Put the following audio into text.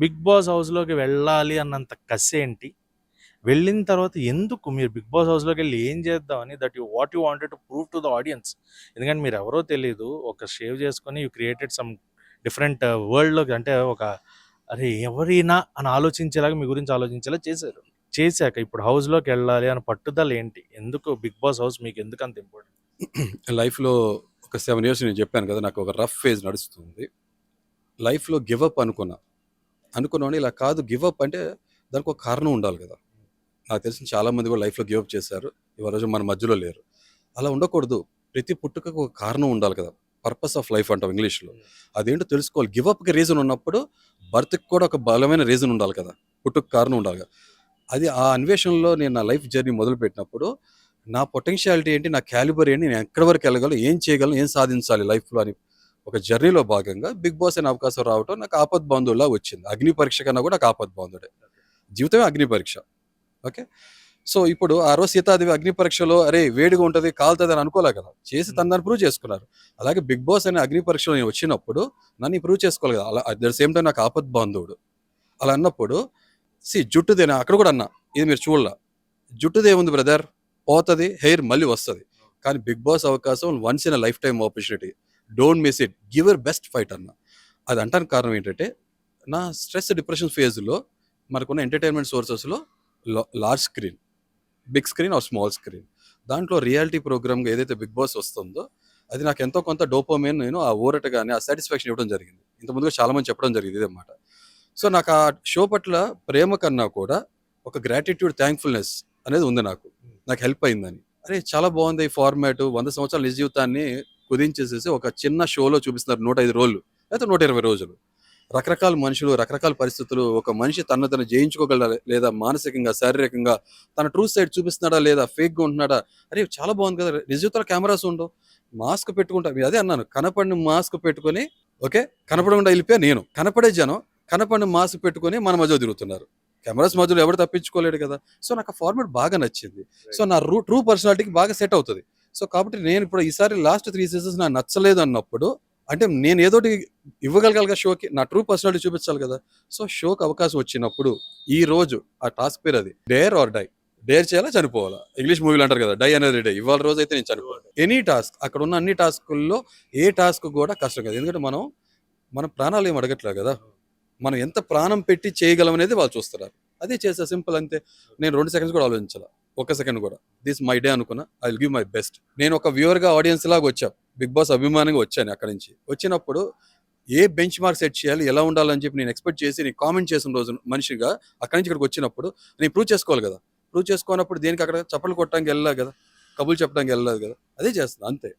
Big boss హౌస్‌లోకి వెళ్ళాలి అన్నంత ఏంటి వెళ్ళిన తర్వాత ఎందుకు మీరు బిగ్ బాస్ హౌస్‌లోకి వెళ్ళి ఏం చేద్దామని that you what you wanted to prove to the audience. ఎందుకంటే మీరెవరో తెలియదు ఒక షేవ్ చేసుకొని యూ క్రియేటెడ్ సమ్ డిఫరెంట్ వరల్డ్‌లోకి అంటే ఒక అరే! ఎవరైనా అని ఆలోచించేలాగా మీ గురించి ఆలోచించేలా చేశారు. చేశాక ఇప్పుడు హౌస్‌లోకి వెళ్ళాలి అని పట్టుదల ఏంటి? ఎందుకు బిగ్ బాస్ హౌస్ మీకు ఎందుకంత ఇంపార్టెంట్? లైఫ్‌లో ఒక సెవెన్ ఇయర్స్ నేను చెప్పాను కదా! నాకు ఒక రఫ్ ఫేజ్ నడుస్తుంది. లైఫ్‌లో గివ్ అప్ అనుకున్నా. అనుకున్నాను ఇలా కాదు గివ్ అప్ అంటే దానికి ఒక కారణం ఉండాలి కదా! నాకు తెలిసిన చాలామంది కూడా లైఫ్‌లో గివ్ అప్ చేశారు. ఇవాళ రోజు మన మధ్యలో లేరు. అలా ఉండకూడదు. ప్రతి పుట్టుకకు ఒక కారణం ఉండాలి కదా! పర్పస్ ఆఫ్ లైఫ్ అంటాం ఇంగ్లీష్‌లో. అదేంటో తెలుసుకోవాలి. గివ్ అప్‌కి రీజన్ ఉన్నప్పుడు బర్త్‌కి కూడా ఒక బలమైన రీజన్ ఉండాలి కదా! పుట్టుకు కారణం ఉండాలి కదా! అది ఆ అన్వేషణలో నేను నా లైఫ్ జర్నీ మొదలుపెట్టినప్పుడు నా పొటెన్షియాలిటీ ఏంటి? నా క్యాలిబర్ ఏంటి? నేను ఎక్కడి వరకు వెళ్ళగలను? ఏం చేయగలను? ఏం సాధించాలి లైఫ్‌లో అని ఒక జర్నీలో భాగంగా బిగ్ బాస్ అనే అవకాశం రావటం నాకు ఆపద్ బాంధవుడిలా వచ్చింది. అగ్ని పరీక్ష కన్నా కూడా నాకు ఆపద్ బాంధవుడే. జీవితమే అగ్ని పరీక్ష. ఓకే. సో, ఇప్పుడు ఆ రోజు సీతాదేవి అగ్ని పరీక్షలో అరే! వేడిగా ఉంటది, కాలుతది అని అనుకోలే కదా! చేసి తను దాన్ని ప్రూవ్ చేసుకున్నారు. అలాగే బిగ్ బాస్ అనే అగ్ని పరీక్షలో నేను వచ్చినప్పుడు నన్ను ప్రూవ్ చేసుకోవాలి కదా! అలా అట్ ద సేమ్ టైమ్ నాకు ఆపద్ బాంధవుడు. అలా అన్నప్పుడు సీ జుట్టుదేనా అక్కడ కూడా అన్నా. ఇది మీరు చూడలా. జుట్టుదేముంది బ్రదర్ పోతది. హెయిర్ మళ్ళీ వస్తది. కానీ బిగ్ బాస్ అవకాశం once in life time opportunity. Don't miss it. Give your best fight అన్న అది అంటానికి కారణం ఏంటంటే నా స్ట్రెస్ డిప్రెషన్ ఫేజ్‌లో మనకున్న entertainment సోర్సెస్‌లో large screen, big screen or small screen. దాంట్లో రియాలిటీ ప్రోగ్రామ్‌గా ఏదైతే బిగ్ బాస్ వస్తుందో అది నాకు ఎంతో కొంత డోపోమేన్ నేను ఆ ఊరట కానీ ఆ సాటిస్ఫాక్షన్ ఇవ్వడం జరిగింది. ఇంతకుముందుగా చాలా మంది చెప్పడం జరిగింది ఇదన్నమాట సో, నాకు ఆ షో పట్ల ప్రేమ కన్నా కూడా ఒక గ్రాటిట్యూడ్, థ్యాంక్ఫుల్నెస్ అనేది ఉంది నాకు. నాకు హెల్ప్ అయిందని. అరే! చాలా బాగుంది ఈ ఫార్మాట్ వంద సంవత్సరాల నిజ జీవితాన్ని కుదించేసేసి ఒక చిన్న షోలో చూపిస్తున్నారు 105 రోజులు. లేకపోతే 120 రోజులు. రకరకాల మనుషులు, రకరకాల పరిస్థితులు ఒక మనిషి తనను తను జయించుకోగలడా లేదా మానసికంగా, శారీరకంగా తన ట్రూ సైడ్ చూపిస్తున్నాడా లేదా ఫేక్‌గా ఉంటున్నాడా? అరే! చాలా బాగుంది కదా! నిజ జీవితంలో కెమెరాస్ ఉండవు. మాస్క్ పెట్టుకుంటా అదే అన్నాను. కనపడిన మాస్క్ పెట్టుకొని ఓకే. కనపడకుండా వెళ్ళిపోయా నేను. కనపడే జనం కనపడిన మాస్క్ పెట్టుకొని మన మధ్యలో తిరుగుతున్నారు. కెమెరాస్ మధ్యలో ఎవడు తప్పించుకోలేడు కదా! సో, నాకు ఆ ఫార్మాట్ బాగా నచ్చింది. సో, నా రూ ట్రూ పర్సనాలిటీకి బాగా సెట్ అవుతది. సో, కాబట్టి నేను ఇప్పుడు ఈసారి లాస్ట్ 3 సీజన్స్ నాకు నచ్చలేదు అన్నప్పుడు అంటే నేను ఏదోటి ఇవ్వగలగాలి కదా షోకి. నా ట్రూ పర్సనాలిటీ చూపించాలి కదా! సో, షోకి అవకాశం వచ్చినప్పుడు ఈ రోజు ఆ టాస్క్ పేరు అది. Dare or die. డేర్ చేయాలా? చనిపోవాలా? ఇంగ్లీష్ మూవీలో అంటారు కదా! డై అనేది డే. ఇవాళ రోజు అయితే నేను చనిపోవాలి. ఎనీ టాస్క్ అక్కడ ఉన్న అన్ని టాస్కుల్లో ఏ టాస్క్ కూడా కష్టం కాదు. ఎందుకంటే మనం మన ప్రాణాలు ఏమి అడగట్లే కదా! మనం ఎంత ప్రాణం పెట్టి చేయగలం అనేది వాళ్ళు చూస్తున్నారు. అదే చేసా సింపుల్ అంతే. నేను 2 సెకండ్స్ కూడా ఆలోచించలా. ఒక సెకండ్ కూడా. దిస్ మై డే అనుకున్నా. I will give my best. నేను ఒక వ్యూవర్‌గా ఆడియన్స్ లాగా వచ్చా. బిగ్ బాస్ అభిమానిగా వచ్చాను అక్కడి నుంచి. వచ్చినప్పుడు ఏ బెంచ్ మార్క్ సెట్ చేయాలి? ఎలా ఉండాలని చెప్పి నేను ఎక్స్‌పెక్ట్ చేసి నేను కామెంట్ చేసిన రోజు మనిషిగా అక్కడి నుంచి ఇక్కడికి వచ్చినప్పుడు నేను ప్రూవ్ చేసుకోవాలి కదా! ప్రూవ్ చేసుకోనప్పుడు దేనికి అక్కడ చప్పలు కొట్టడానికి వెళ్ళలేదు కదా! కబుల్ చెప్పడానికి వెళ్ళలేదు కదా! అదే చేస్తుంది అంతే.